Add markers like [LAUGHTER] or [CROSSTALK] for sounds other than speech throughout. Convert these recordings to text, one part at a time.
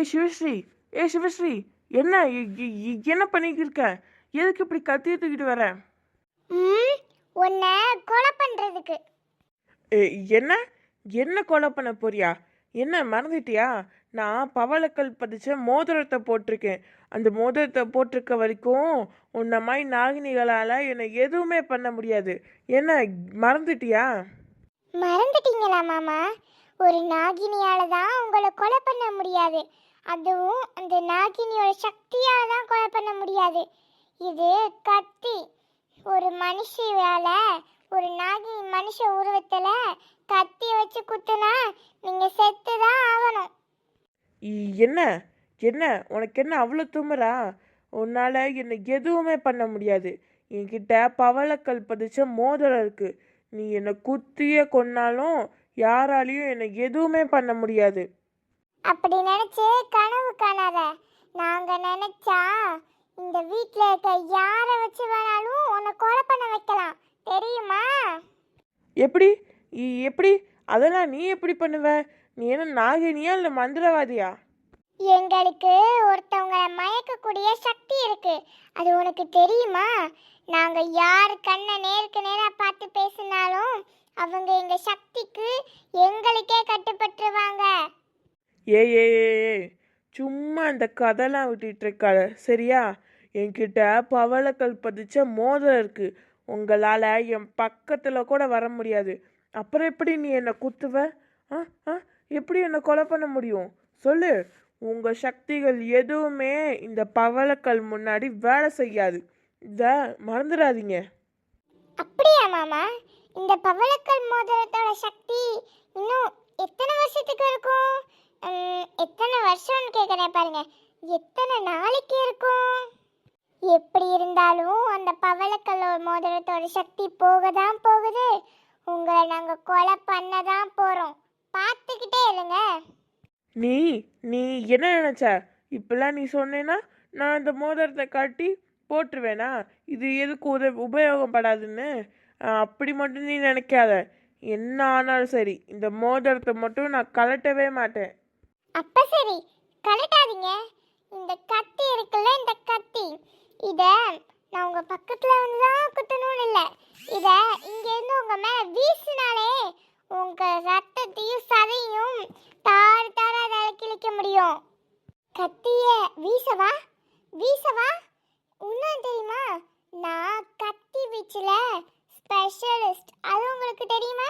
ஏய் சிவஸ்ரீ ஏய் சிவஸ்ரீ என்ன என்ன பண்ணிட்டு இருக்க எதுக்கு இப்படி கத்திய தூக்கிட்டு வர? ம் உன்னை கொலை பண்றதுக்கு. ஏய், என்ன? என்ன கொலை பண்ண போறியா? என்ன மறந்துட்டியா? நான் பவளக்கல் பதிச்ச மோதிரத்தை போட்டிருக்கேன். அந்த மோதிரத்தை போட்டிருக்க வரைக்கும் உன்ன மாதிரி நாகினிகளால் என்னை எதுவுமே பண்ண முடியாது. என்ன மறந்துட்டியா? மறந்துட்டீங்களா மாமா? ஒரு நாகினியால தான் உங்களை கொலை பண்ண முடியாது. அதுவும் அந்த நாகினியோட சக்தியால் தான் கொலை பண்ண முடியாது. இது கத்தி. ஒரு மனுஷியால ஒரு நாகினி மனுஷ உருவத்தில் கத்தி வச்சு குத்துனா நீங்கள் செத்து தான் ஆகணும் என்ன? என்ன? உனக்கு என்ன அவ்வளோ துமுறா உன்னால் என்னை எதுவுமே பண்ண முடியாது. என்கிட்ட பவளக்கல் பதிச்ச மோதிரம் இருக்கு. நீ என்னை குத்தியே கொன்னாலும் யாராலையும் என்னை எதுவுமே பண்ண முடியாது. அப்படி நினைச்சு கனவு காணாத நாங்க நினைச்சா இந்த வீட்ல இருக்க யாரை வச்சு வேணாலும் உன்னை கொலை பண்ண வைக்கலாம். தெரியுமா? எப்படி? இ- எப்படி? அதெல்லாம் நீ எப்படி பண்ணுவ? நீ என்ன நாகினியா இல்லை மந்திரவாதியா? எங்களுக்கு ஒருத்தவங்களை மயக்கக்கூடிய சக்தி இருக்கு. அது உனக்கு தெரியுமா? நாங்க யார் கண்ணை நேருக்கு நேரா பார்த்து பேசினாலும் அவங்க எங்க சக்திக்கு எங்களுக்கே கட்டுப்பட்டுருவாங்க. ஏ சும்மா அந்த கதைலாம் விட்டுட்டு இருக்காத சரியா? என்கிட்ட பவளக்கல் பதிச்ச மோதிரம் இருக்கு. உங்களால் என் பக்கத்தில் கூட வர முடியாது. அப்புறம் எப்படி நீ என்னை குத்துவ? ஆ ஆ எப்படி என்னை கொலை பண்ண முடியும்? சொல்லு. உங்கள் சக்திகள் எதுவுமே இந்த பவளக்கல் முன்னாடி வேலை செய்யாது. இதை மறந்துடாதீங்க அப்படியா மாமா? இந்த பவளக்கல் மோதிரத்தோட சக்தி இன்னும் எத்தனை வருஷத்துக்கு இருக்கும்? எத்தனை வருஷம்னு கேட்குறேன் பாருங்க. எத்தனை நாளைக்கு இருக்கும்? எப்படி இருந்தாலும் அந்த பவளக்கல்லோ மோதிரத்தோட சக்தி போக தான் போகுது. உங்களை நாங்கள் கொலை பண்ண தான் போகிறோம் பார்த்துக்கிட்டே இருங்க. நீ நீ என்ன நினச்ச? இப்பெல்லாம் நீ சொன்னேன்னா நான் இந்த மோதிரத்தை காட்டி போட்டுருவேனா? இது எதுக்கு உத உபயோகப்படாதுன்னு? அப்படி மட்டும் நீ நினைக்காத. என்ன ஆனாலும் சரி இந்த மோதிரத்தை மட்டும் நான் கலட்டவே மாட்டேன். அப்ப சரி கலட்டாதீங்க இந்த கத்தி இருக்குல்ல இந்த கத்தி. இத நான் உங்க பக்கத்துல வந்து தான் குத்தணும்னு இல்ல. இத இங்க இருந்து உங்க மேல வீசினாலே உங்க ரத்தத்தையும் சதையும் தார் தாரா அதை கிழிக்க முடியும். கத்திய வீசவா? வீசவா? இன்னும் தெரியுமா? நான் கத்தி வீச்சுல ஸ்பெஷலிஸ்ட் அது உங்களுக்கு தெரியுமா?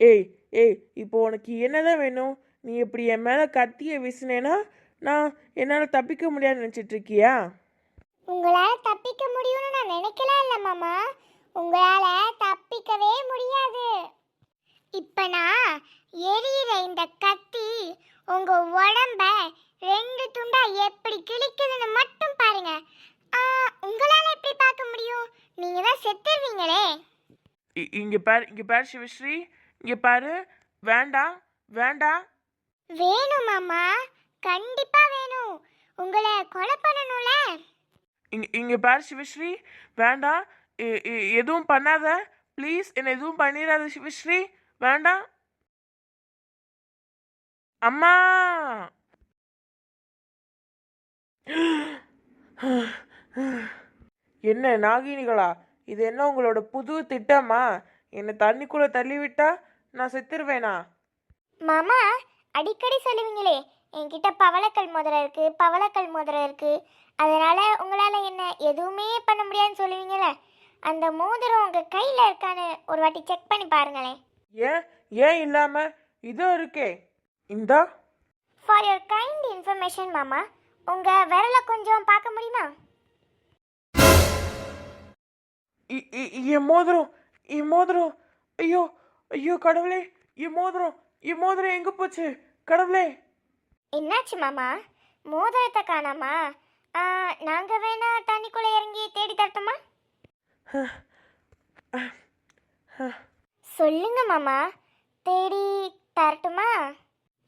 ஏய் ஏய் இப்போ உனக்கு என்னதான் வேணும்? நீ இப்படி என் மேலே கத்தியை வீசினேன்னா நான் என்னால் தப்பிக்க முடியாதுன்னு நினச்சிட்டு இருக்கியா? உங்களால தப்பிக்க முடியும்னு நான் நினைக்கலாம் இல்ல மாமா. உங்களால தப்பிக்கவே முடியாது. இப்ப நான் எரியிற இந்த கத்தி உங்க உடம்ப ரெண்டு துண்டா எப்படி கிழிக்குதுன்னு மட்டும் பாருங்க. உங்களால எப்படி பார்க்க முடியும்? நீங்க தான் செத்துருவீங்களே. இ- இங்க பாரு இங்க பாரு சிவஸ்ரீ. இங்க பாரு. வேண்டாம் வேண்டாம். வேணும் மாமா. கண்டிப்பா வேணும். உங்களை கொலை பண்ணணும்ல? இங்க இங்க பாரு சிவஸ்ரீ. வேண்டாம் எ- எ- எதுவும் பண்ணாத. ப்ளீஸ் என்னை எதுவும் பண்ணிடாத சிவஸ்ரீ. வேண்டாம் அம்மா! என்ன நாகினிகளா? இது என்ன உங்களோட புது திட்டமா? என்னை தண்ணிக்குள்ள தள்ளி விட்டா நான் செத்துருவேனா? மாமா அடிக்கடி சொல்லுவீங்களே என்கிட்ட பவளக்கல் மோதிரம் இருக்கு பவளக்கல் மோதிரம் இருக்கு. அதனால உங்களால என்ன எதுவுமே பண்ண முடியாதுன்னு சொல்லுவீங்கல்ல அந்த மோதிரம் உங்க கையில இருக்கான்னு ஒரு வாட்டி செக் பண்ணி பாருங்களேன். ஏன்? ஏன் இல்லாம? இதோ இருக்கே. இந்தா. ஃபார் யுவர் கைண்ட் இன்ஃபர்மேஷன் மாமா உங்க விரலை கொஞ்சம் பார்க்க முடியுமா? என் மோதிரம் என் மோதிரம். ஐயோ ஐயோ கடவுளே என் மோதிரம் என் மோதிரம் எங்க போச்சு? கடவுளே. என்னாச்சு மாமா? மோதிரத்தை காணாமா? நாங்க வேணா தண்ணிக்குள்ள இறங்கி தேடி தரட்டுமா? சொல்லுங்க மாமா. தேடி தரட்டுமா?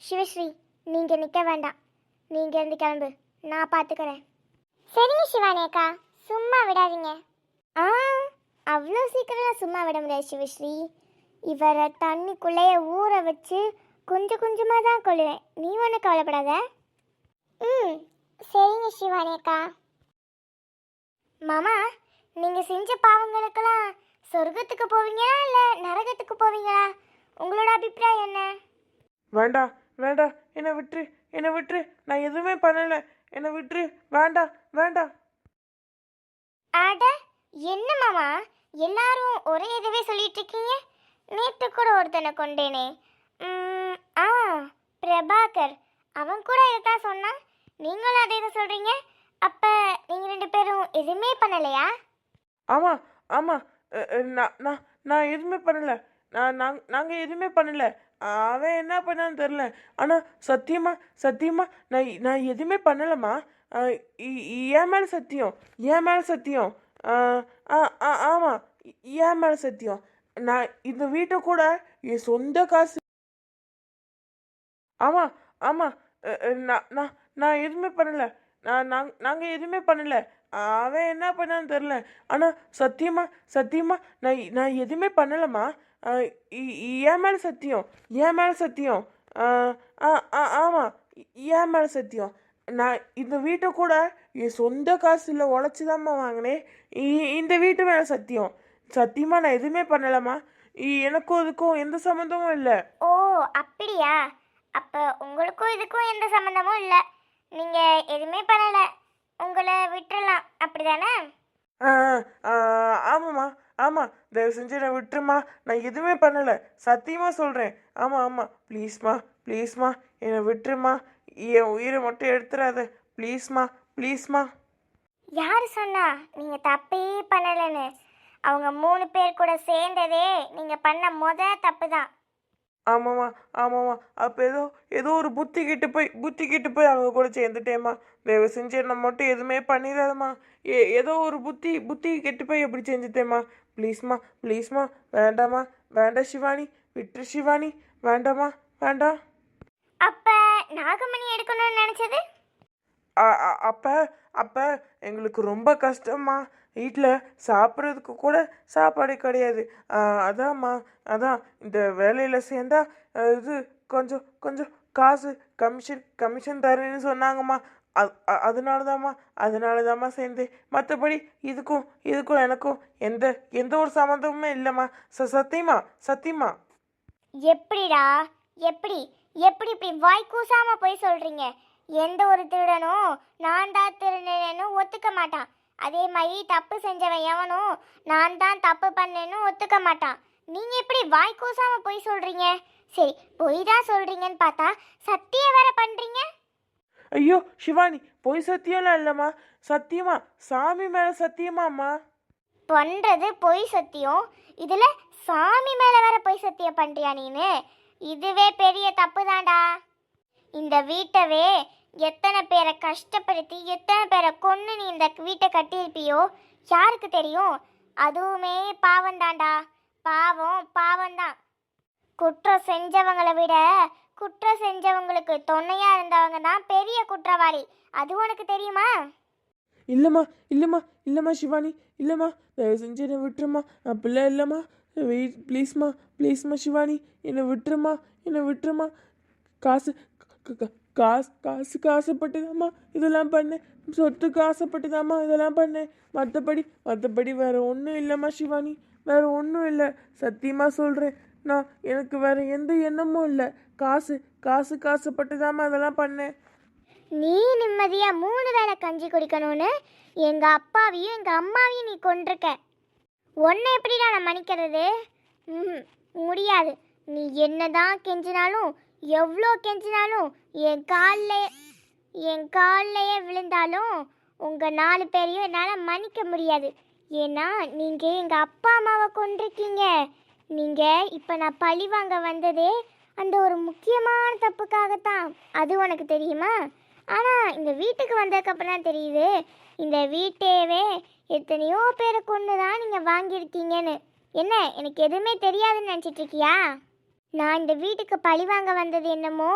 சிவஸ்ரீ நீங்க நிக்க வேண்டாம். நீங்க இருந்து கிளம்பு. நான் பாத்துக்கிறேன். சரிங்க சிவானி அக்கா. சும்மா விடாதீங்க. ஆ அவ்வளோ சீக்கிரம் சும்மா விட முடியாது சிவஸ்ரீ. இவரை தண்ணிக்குள்ளேயே ஊற வச்சு கொஞ்சம் கொஞ்சமாக தான் கொள்ளுவேன் நீ ஒன்றும் கவலைப்படாத. ம் சரிங்க சிவானி அக்கா மாமா நீங்கள் செஞ்ச பாவங்களுக்கெல்லாம் சொர்க்கத்துக்கு போவீங்களா இல்லை நரகத்துக்கு போவீங்களா? உங்களோட அபிப்பிராயம் என்ன? வேண்டாம் வேண்டாம் என்னை விட்டுரு என்னை விட்டுரு. நான் எதுவுமே பண்ணலை. என்னை விட்டுரு வேண்டாம் வேண்டாம் அட என்ன மாமா? எல்லாரும் ஒரே இதுவே சொல்லிட்டு இருக்கீங்க? நேற்று கூட ஒருத்தனை கொண்டேனே ம், ஆ பிரபாகர். அவன் கூட இருக்கா சொன்னான். நீங்களும் அதே தான் சொல்கிறீங்க அப்போ நீங்கள் ரெண்டு பேரும் எதுவுமே பண்ணலையா? ஆமாம் ஆமாம் நான் நான் நான் எதுவுமே பண்ணலை. நான் நாங் நாங்கள் எதுவுமே பண்ணலை. அவன் என்ன பண்ணான்னு தெரில ஆனால் சத்தியமா சத்தியமா நான் நான் எதுவுமே பண்ணலம்மா. இ- என் மேலே சத்தியம். என் மேலே சத்தியம். ஆ ஆ ஆமாம் என் மேலே சத்தியம். நான் இந்த வீட்டை கூட என் சொந்த காசு ஆமாம் ஆமாம் நான் நான் நான் எதுவுமே பண்ணல. நான் நாங் நாங்கள் எதுவுமே பண்ணல. அவன் என்ன பண்ணான்னு தெரில ஆனால் சத்தியமா சத்தியமா நான் நான் எதுவுமே பண்ணலம்மா. இ- என் மேலே சத்தியம். என் மேலே சத்தியம். ஆ ஆ ஆமாம் என் மேலே சத்தியம். நான் இந்த வீட்டை கூட என் சொந்த காசில் உழைச்சி தாம்மா வாங்கினேன் இ- இந்த வீட்டு மேலே சத்தியம். சத்தியமாக நான் எதுவுமே பண்ணலம்மா. இ- எனக்கும் இதுக்கும் எந்த சம்மந்தமும் இல்லை. ஓ அப்படியா? அப்ப உங்களுக்கும் இதுக்கும் எந்த சம்மந்தமும் இல்லை. நீங்க எதுவுமே பண்ணல. உங்களை விட்டுறலாம். அப்படிதானே? ஆ ஆ, ஆமாம்மா ஆமாம் தயவு செஞ்சு என்னை விட்டுருமா நான் எதுவுமே பண்ணலை. சத்தியமாக சொல்கிறேன் ஆமாம் ஆமாம் ப்ளீஸ்மா ப்ளீஸ்மா. என்னை விட்டுருமா என் உயிரை மட்டும் எடுத்துடாத ப்ளீஸ்மா ப்ளீஸ்மா. யார் சொன்னா நீங்க தப்பே பண்ணலைன்னு? அவங்க மூணு பேர் கூட சேர்ந்ததே நீங்க பண்ண முத தப்பு தான் ஆமாம்மா ஆமாம்மா. அப்போ ஏதோ ஏதோ ஒரு புத்தி கிட்ட போய் புத்தி கிட்ட போய் அவங்க கூட சேர்ந்துட்டேம்மா. தயவு செஞ்சு என்னை மட்டும் எதுவுமே பண்ணிடாதம்மா. ஏ ஏதோ ஒரு புத்தி புத்தி கெட்டு போய் எப்படி செஞ்சுட்டேம்மா. ப்ளீஸ்மா ப்ளீஸ்மா. வேண்டாம்மா. வேண்டாம் சிவானி விட்டுரு சிவானி வேண்டாம்மா. வேண்டாம். அப்ப நாகமணி எடுக்கணும்னு நினைச்சது? அப்ப அப்ப எங்களுக்கு ரொம்ப கஷ்டம்மா. வீட்டில் சாப்பிட்றதுக்கு கூட சாப்பாடு கிடையாது. அதாம்மா அதான் இந்த வேலையில் சேர்ந்தா இது கொஞ்சம் கொஞ்சம் காசு கமிஷன் கமிஷன் தரேன்னு சொன்னாங்கம்மா. அது அதனால தாம்மா அதனால தாம்மா சேர்ந்தேன். மற்றபடி இதுக்கும் இதுக்கும் எனக்கும் எந்த எந்த ஒரு சம்மந்தமுமே இல்லைம்மா. ச சத்தியமா சத்தியமா? எப்படிடா எப்படி எப்படி இப்படி வாய் கூசாமல் போய் சொல்கிறீங்க எந்த ஒரு திருடனும் நான் தான் திருடனு ஒத்துக்க மாட்டான். அதே மாதிரி தப்பு செஞ்சவன் எவனும் நான் தான் தப்பு பண்ணேன்னு ஒத்துக்க மாட்டான். நீங்க எப்படி வாய் கூசாம போய் சொல்றீங்க? சரி பொய் தான் சொல்றீங்கன்னு பார்த்தா சத்திய வேற பண்றீங்க? ஐயோ சிவானி பொய் சத்தியம்லாம் இல்லைம்மா. சத்தியமா? சாமி மேலே சத்தியமாம்மா? பண்றது பொய் சத்தியம். இதுல சாமி மேல வேற பொய் சத்தியம் பண்றியா நீனு? இதுவே பெரிய தப்பு தான்டா இந்த வீட்டவே எத்தனை பேரை கஷ்டப்படுத்தி எத்தனை பேரை கொன்று நீ இந்த வீட்டை கட்டியிருப்பியோ? யாருக்கு தெரியும்? அதுவுமே பாவம்தான்டா. பாவம் பாவம்தான். குற்றம் செஞ்சவங்களை விட குற்றம் செஞ்சவங்களுக்கு தொன்னையாக இருந்தவங்க தான் பெரிய குற்றவாளி. அது உனக்கு தெரியுமா? இல்லைம்மா இல்லைம்மா இல்லைம்மா சிவானி இல்லைம்மா. தயவு செஞ்சு என்னை விட்டுருமா அப்படிலாம் இல்லைம்மா. வெயிட் ப்ளீஸ்மா ப்ளீஸ்மா சிவானி. என்னை விட்டுருமா என்னை விட்டுருமா காசு காசு காசுக்கு ஆசைப்பட்டுதாம்மா இதெல்லாம் பண்ணேன் சொத்துக்கு ஆசைப்பட்டுதாம்மா இதெல்லாம் பண்ணேன் மற்றபடி மற்றபடி வேற ஒன்றும் இல்லைம்மா சிவானி. வேற ஒன்றும் இல்லை. சத்தியமாக சொல்கிறேன் நான் எனக்கு வேற எந்த எண்ணமும் இல்லை. காசு காசுக்கு ஆசைப்பட்டுதாம்மா இதெல்லாம் பண்ணேன் நீ நிம்மதியாக மூணு வேளை கஞ்சி குடிக்கணும்னு எங்கள் அப்பாவையும் எங்கள் அம்மாவையும் நீ கொண்டிருக்க உன்னை எப்படிடா நான் மன்னிக்கிறது? ம் முடியாது. நீ என்னதான் கெஞ்சினாலும் எவ்வளோ கெஞ்சினாலும் என் காலில் என் காலிலேயே விழுந்தாலும் உங்கள் நாலு பேரையும் என்னால் மன்னிக்க முடியாது. ஏன்னா நீங்கள் எங்கள் அப்பா அம்மாவை கொண்டிருக்கீங்க நீங்கள் இப்போ நான் பழி வாங்க வந்ததே அந்த ஒரு முக்கியமான தப்புக்காகத்தான். அது உனக்கு தெரியுமா? ஆனால் இந்த வீட்டுக்கு வந்ததுக்கப்புறம் தான் தெரியுது. இந்த வீட்டையவே எத்தனையோ பேரை கொண்டு தான் நீங்கள் வாங்கியிருக்கீங்கன்னு. என்ன எனக்கு எதுவுமே தெரியாதுன்னு நினச்சிட்ருக்கியா நான் இந்த வீட்டுக்கு பழி வாங்க வந்தது என்னமோ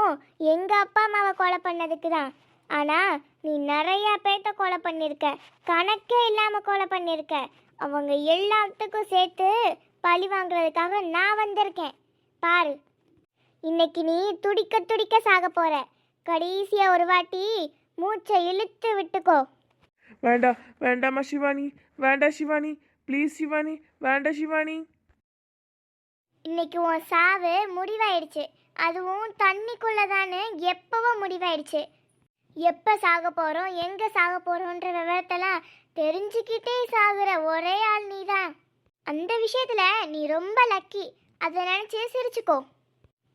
எங்கள் அப்பா அம்மாவை கொலை பண்ணதுக்கு தான். ஆனால் நீ நிறையா பேர்த்த கொலை பண்ணியிருக்க கணக்கே இல்லாமல் கொலை பண்ணியிருக்க அவங்க எல்லாத்துக்கும் சேர்த்து பழி வாங்குறதுக்காக நான் வந்திருக்கேன். பாரு இன்னைக்கு நீ துடிக்க துடிக்க சாக போற. கடைசியாக ஒரு வாட்டி மூச்சை இழுத்து விட்டுக்கோ. வேண்டாம் வேண்டாமா சிவானி. வேண்டாம் சிவானி. ப்ளீஸ் சிவானி. வேண்டாம் சிவானி. இன்னைக்கு உன் சாவு முடிவாயிடுச்சு. அதுவும் தண்ணிக்குள்ளே தானே எப்போவோ முடிவாயிடுச்சு. எப்போ சாக போகிறோம் எங்கே சாக போகிறோன்ற விவரத்தெல்லாம் தெரிஞ்சுக்கிட்டே சாகுற ஒரே ஆள் நீ தான் அந்த விஷயத்தில் நீ ரொம்ப லக்கி அதை நினச்சி சிரிச்சுக்கோ.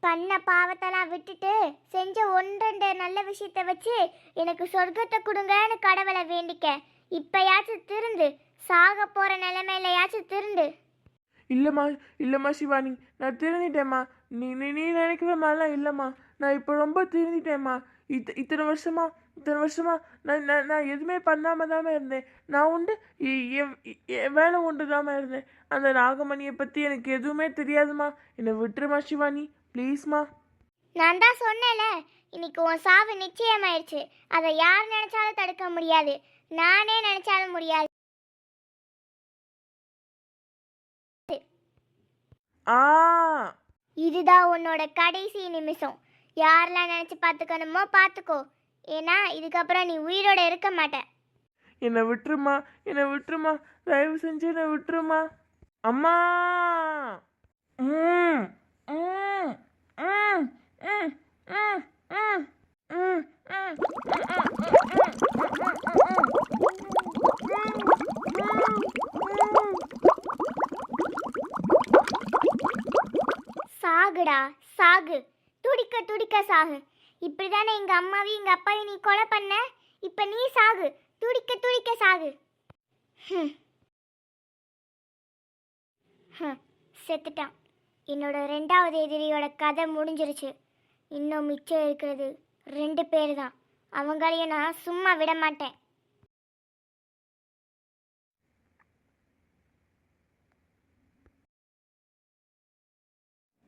பண்ண பாவத்தெல்லாம் விட்டுட்டு செஞ்ச ஒன்றெண்டு நல்ல விஷயத்த வச்சு எனக்கு சொர்க்கத்தை கொடுங்கன்னு கடவுளை வேண்டிக்க. இப்பயாச்சும் திருந்து. சாக போகிற நிலைமையிலயாச்சும் திருந்து. இல்லைம்மா இல்லைம்மா சிவானி நான் திருந்திட்டேம்மா. நீ நீ நீ நினைக்கிற மாதிரிலாம் இல்லைம்மா. நான் இப்போ ரொம்ப திருந்திட்டேம்மா. இத்த இத்தனை வருஷமா இத்தனை வருஷமா நான் நான் நான் எதுவுமே பண்ணாமல் தாம இருந்தேன். நான் உண்டு என் வேலை உண்டு தாம இருந்தேன். அந்த நாகமணியை பற்றி எனக்கு எதுவுமே தெரியாதும்மா. என்னை விட்டுருமா சிவானி ப்ளீஸ்மா. நான் தான் சொன்னேன்ல இன்னைக்கு உன் சாவு நிச்சயமாயிருச்சு. அதை யார் நினைச்சாலும் தடுக்க முடியாது. நானே நினைச்சாலும் முடியாது. ஆ. இதுதான் உன்னோட கடைசி நிமிஷம். யாரெல்லாம் நினைச்சு பார்த்துக்கணுமோ பார்த்துக்கோ ஏன்னா இதுக்கப்புறம் நீ உயிரோட இருக்க மாட்ட. என்னை விட்டுருமா? என்னை விட்டுருமா? தயவு செஞ்சு என்னை விட்டுருமா? அம்மா! சாகு. துடிக்க துடிக்க சாகு. இப்படி தானே எங்கள் அம்மாவையும் எங்கள் அப்பாவையும் நீ கொலை பண்ண? இப்போ நீ சாகு. துடிக்க துடிக்க சாகு. செத்துட்டான். என்னோட ரெண்டாவது எதிரியோட கதை முடிஞ்சிருச்சு. இன்னும் மிச்சம் இருக்கிறது ரெண்டு பேர் தான் அவங்களையும் நான் சும்மா விட மாட்டேன்.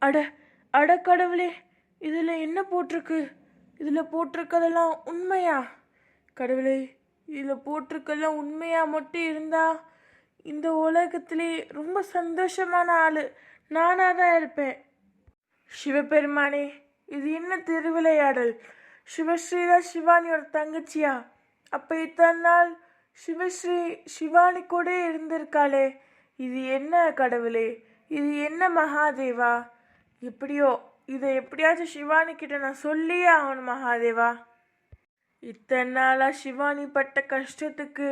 அட அட கடவுளே இதில் என்ன போட்டிருக்கு? இதில் போட்டிருக்கதெல்லாம் உண்மையா? கடவுளே இதில் போட்டிருக்கெல்லாம் உண்மையாக மட்டும் இருந்தால் இந்த உலகத்திலே ரொம்ப சந்தோஷமான ஆள் நானாக தான் இருப்பேன். சிவபெருமானே இது என்ன திருவிளையாடல்? சிவஸ்ரீதா சிவானியோட தங்கச்சியா? அப்போ இத்தனை நாள் சிவஸ்ரீ சிவானி கூட இருந்திருக்காளே. இது என்ன கடவுளே இது என்ன மகாதேவா? எப்படியோ இதை எப்படியாச்சும் சிவானி கிட்ட நான் சொல்லியே ஆகணும் மகாதேவா. இத்தனை நாளாக சிவானி பட்ட கஷ்டத்துக்கு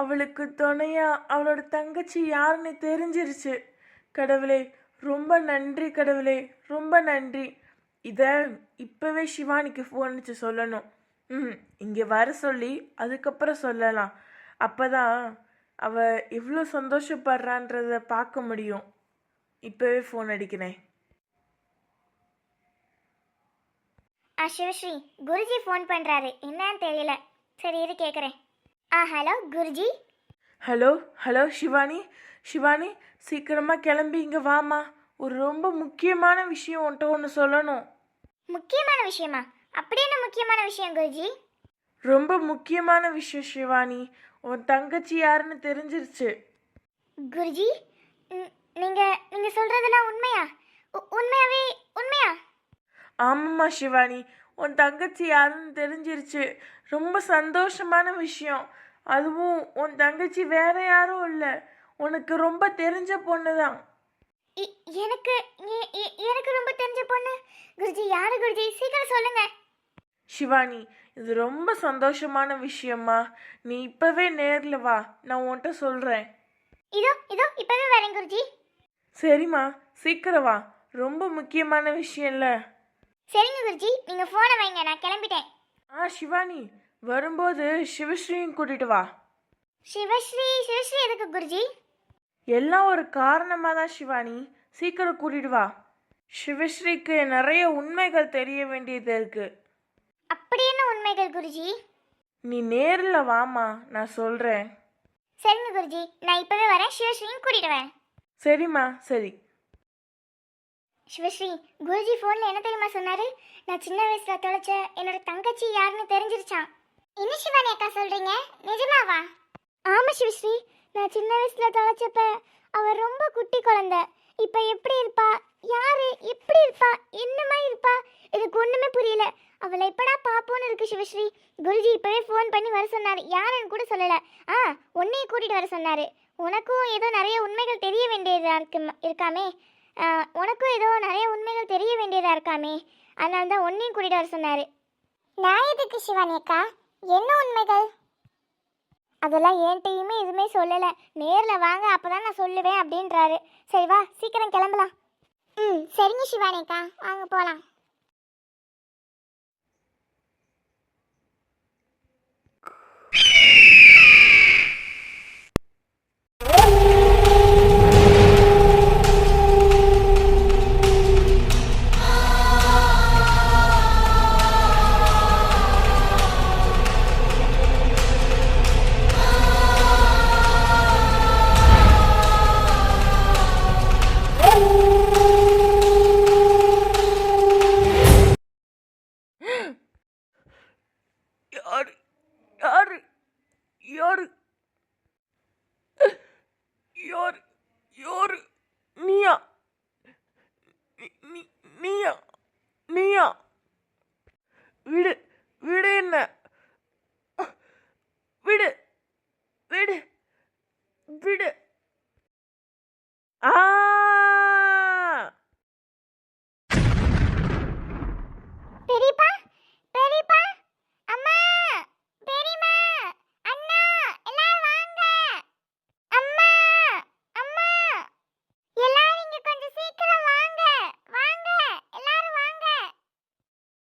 அவளுக்கு துணையா அவளோட தங்கச்சி யாருன்னு தெரிஞ்சிருச்சு. கடவுளே ரொம்ப நன்றி கடவுளே ரொம்ப நன்றி. இதை இப்போவே சிவானிக்கு ஃபோன் வச்சு சொல்லணும். ம் இங்கே வர சொல்லி அதுக்கப்புறம் சொல்லலாம். அப்போ தான் அவள் எவ்வளோ சந்தோஷப்படுறான்றத பார்க்க முடியும். இப்போவே ஃபோன் அடிக்கிறேன். ஆ சிவஸ்ரீ குருஜி ஃபோன் பண்ணுறாரு என்னன்னு தெரியல. சரி இரு கேட்குறேன் ஆ hello Guruji? Hello hello Shivani Shivani சீக்கிரமாக கிளம்பி இங்கே வாமா ஒரு ரொம்ப முக்கியமான விஷயம் உன்ட்ட ஒன்று சொல்லணும். முக்கியமான விஷயமா? அப்படி என்ன முக்கியமான விஷயம் குருஜி? ரொம்ப முக்கியமான விஷயம் சிவானி உன் தங்கச்சி யாருன்னு தெரிஞ்சிருச்சு. குருஜி ம், நீங்க நீங்க சொல்றதெல்லாம் உண்மையா? உ- உண்மையாவே உண்மையா? ஆமாம்மா சிவானி. உன் தங்கச்சி யாருன்னு தெரிஞ்சிருச்சு. ரொம்ப சந்தோஷமான விஷயம். அதுவும் உன் தங்கச்சி வேற யாரும் இல்லை. உனக்கு ரொம்ப தெரிஞ்ச பொண்ணு தான் இ- எனக்கு எ- எ- எனக்கு ரொம்ப தெரிஞ்ச பொண்ணு? குருஜி யாரு குருஜி? சீக்கிரம் சொல்லுங்க. சிவானி இது ரொம்ப சந்தோஷமான விஷயம்மா. நீ இப்பவே நேர்ல வா. நான் உன்கிட்ட சொல்றேன். இதோ இதோ இப்பவே வரேன் குருஜி. சரிம்மா. சீக்கிரம் வா. ரொம்ப முக்கியமான விஷயம்ல சரிங்க குருஜி நீங்க போனை வைங்க நான் கிளம்பிட்டேன். ஆ சிவானி வரும்போது சிவஸ்ரீயும் கூட்டிட்டு வா. சிவஸ்ரீ சிவஸ்ரீ எதுக்கு குருஜி? எல்லாம் ஒரு காரணமாக தான் சிவானி. சீக்கிரம் கூட்டிட்டு வா. சிவஸ்ரீக்கு நிறைய உண்மைகள் தெரிய வேண்டியது இருக்கு. அப்படி என்ன உண்மைகள் குருஜி? நீ நேரில் வாமா நான் சொல்கிறேன் சரிங்க குருஜி நான் இப்பவே வரேன் சிவஸ்ரீயும் கூட்டிட்டு வரேன். சரிம்மா சரி. சிவஸ்ரீ குருஜி ஃபோனில் என்ன தெரியுமா சொன்னாரு? நான் சின்ன வயசில் தொலைச்ச என்னோட தங்கச்சி யாருன்னு தெரிஞ்சிருச்சான் என்ன சிவானி அக்கா சொல்கிறீங்க நிஜமாவா? ஆமாம் சிவஸ்ரீ நான் சின்ன வயசுல தொலைச்சப்ப அவள் ரொம்ப குட்டி குழந்த. இப்போ எப்படி இருப்பா? யாரு? எப்படி இருப்பா? என்னமா இருப்பா? எனக்கு ஒன்றுமே புரியல. அவளை எப்படா பார்ப்போன்னு இருக்கு சிவஸ்ரீ. குருஜி இப்போவே ஃபோன் பண்ணி வர சொன்னார். யாருன்னு கூட சொல்லலை. ஆ உன்னையும் கூட்டிகிட்டு வர சொன்னார். உனக்கும் ஏதோ நிறைய உண்மைகள் தெரிய வேண்டியதாக இருக்கு இருக்காமே. உனக்கும் ஏதோ நிறைய உண்மைகள் தெரிய வேண்டியதா இருக்காமே. அதனால தான் உன்னையும் கூட்டிட்டு வர சொன்னாரு. நான் எதுக்கு சிவானி அக்கா? என்ன உண்மைகள்? அதெல்லாம் என்கிட்டயுமே எதுவுமே சொல்லலை. நேரில் வாங்க அப்பதான் நான் சொல்லுவேன் அப்படின்றாரு. சரி வா சீக்கிரம் கிளம்பலாம். ம் சரிங்க சிவானிக்கா வாங்க போகலாம் யாரு [LAUGHS] விடு விடு என்ன? விடு விடு விடு. ஆ! பெரியப்பா